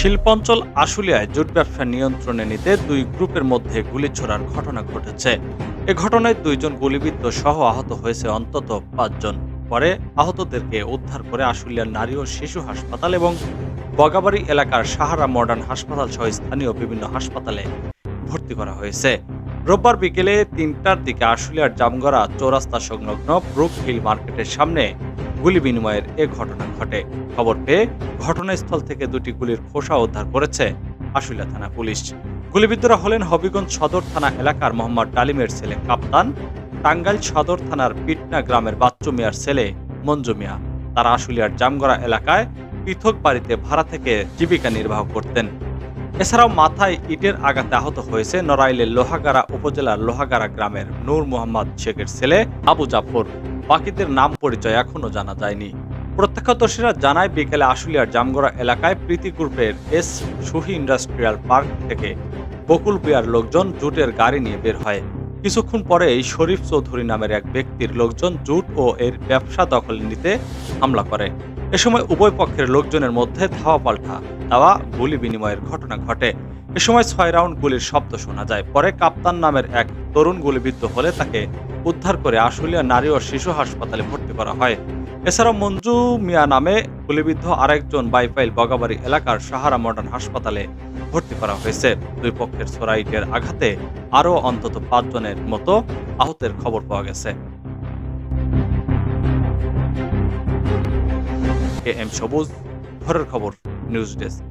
শিল্পাঞ্চল আশুলিয়ায় জুট ব্যবসা নিয়ন্ত্রণে নিতে দুই গ্রুপের মধ্যে গুলি ছোড়ার ঘটনা ঘটেছে। এ ঘটনায় দুইজন গুলিবিদ্ধ সহ আহত হয়েছে অন্তত পাঁচজন। পরে আহতদেরকে উদ্ধার করে আশুলিয়ার নারী ও শিশু হাসপাতাল এবং বগাবাড়ি এলাকার সাহারা মডার্ন হাসপাতাল সহ স্থানীয় বিভিন্ন হাসপাতালে ভর্তি করা হয়েছে। রোববার বিকেলে তিনটার দিকে আশুলিয়ার জামগড়া চৌরাস্তা সংলগ্ন ব্রুক হিল মার্কেটের সামনে গুলি বিনিময়ের এ ঘটনা ঘটে। খবর পেয়ে ঘটনাস্থল থেকে দুটি গুলির খোসা উদ্ধার করেছে আশুলিয়া থানা পুলিশ। গুলিবিদ্ধরা হলেন হবিগঞ্জ সদর থানা এলাকার মোহাম্মদ ডালিমের ছেলে কাপ্তান, টাঙ্গাইল সদর থানার পিটনা গ্রামের বাচ্চু মিয়ার ছেলে মঞ্জু মিয়া। তারা আশুলিয়ার জামগড়া এলাকায় পৃথক বাড়িতে ভাড়া থেকে জীবিকা নির্বাহ করতেন। এছাড়াও মাথায় ইটের আঘাতে আহত হয়েছে নড়াইলের লোহাগাড়া উপজেলার লোহাগাড়া গ্রামের নূর মোহাম্মদ শেখের ছেলে আবু জাফর। বাকিদের নাম পরিচয় এখনও জানা যায়নি। প্রত্যক্ষদর্শীরা জানায়, বিকেলে আশুলিয়ার জামগড়া এলাকায় প্রীতি গ্রুপের এস সুহি ইন্ডাস্ট্রিয়াল পার্ক থেকে বকুল বিয়ার লোকজন জুটের গাড়ি নিয়ে বের হয়। কিছুক্ষণ পরেই শরীফ চৌধুরী নামের এক ব্যক্তির লোকজন জুট ও এর ব্যবসা দখল নিতে হামলা করে। এ সময় উভয় পক্ষের লোকজনের মধ্যে ধাওয়া পাল্টা দেওয়া, গুলি বিনিময়ের ঘটনা ঘটে। এ সময় ছয় রাউন্ড গুলির শব্দ শোনা যায়। পরে কাপ্তান নামের এক তরুণ গুলিবিদ্ধ হলে তাকে উদ্ধার করে আশুলিয়া নারী ও শিশু হাসপাতালে ভর্তি করা হয়। এছাড়াও মঞ্জু মিয়া নামে গুলিবিদ্ধ আরেকজন বাইপাইল বগাবাড়ি এলাকার সাহারা মডার্ন হাসপাতালে ভর্তি করা হয়েছে। দুই পক্ষের সোরাইটের আঘাতে আরও অন্তত পাঁচজনের মতো আহতের খবর পাওয়া গেছে। এ এম সবুজ ঘরের খবর, নিউজ ডেস্ক।